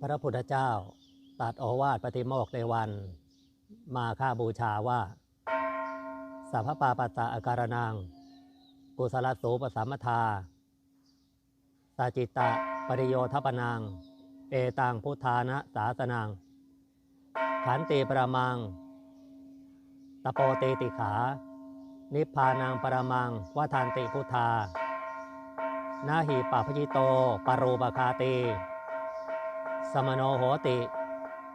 พระพุทธเจ้าตัดโอวาทปฏิโมกในวัน มาค่าบูชาว่าสัพพปาปัสสะอาการนังกุศลสูปสัมมทาสาจิตะปริโยทปนังเอตังพุทธานะสาสนังขันติประมัง ตโปเตติขา นิพพานังปรมังวทันติพุทธา นาหิปะพจิโต ปรูปคาตี มโนโหติ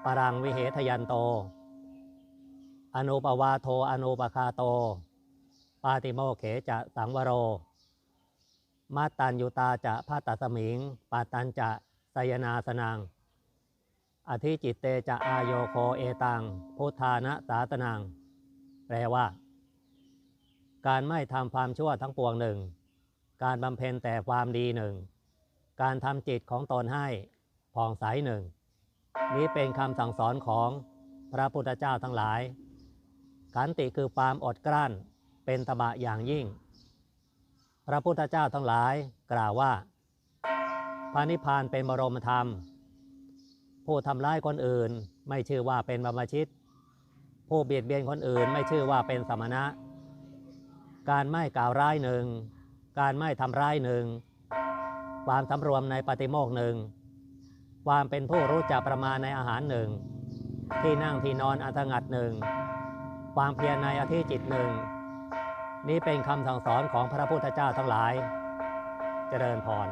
ปรังวิเหทยันโต อนุปวาโทอนุปคาโต ปาติโมเขจะสังวโร มาตัญยุตาจะพาตสมิง ปาตัญจะสยนาสนังอธิจิตเตจะอายโยโคเอตัง พุทธานะสาสนังแปลว่า การไม่ทำความชั่วทั้งปวงหนึ่ง การบำเพ็ญแต่ความดีหนึ่ง การทำจิตของตนให้ ผ่องใสหนึ่ง นี้เป็นคำสั่งสอนของพระพุทธเจ้าทั้งหลาย ขันติคือความอดกลั้นเป็นตบะอย่างยิ่ง พระพุทธเจ้าทั้งหลายกล่าวว่าพระนิพานเป็นบรมธรรม ผู้ทำร้ายคนอื่นไม่ชื่อว่าเป็นบรรพชิต ผู้เบียดเบียนคนอื่นไม่ชื่อว่าเป็นสมณะ การไม่กล่าวร้ายหนึ่ง การไม่ทำร้ายหนึ่ง ความสำรวมในปฏิโมกหนึ่ง ความเป็นผู้รู้จักประมาณในอาหารหนึ่ง ที่นั่งที่นอนอันสงัดหนึ่ง ความเพียรในอธิจิตหนึ่ง นี้เป็นคำสั่งสอนของพระพุทธเจ้าทั้งหลาย เจริญพร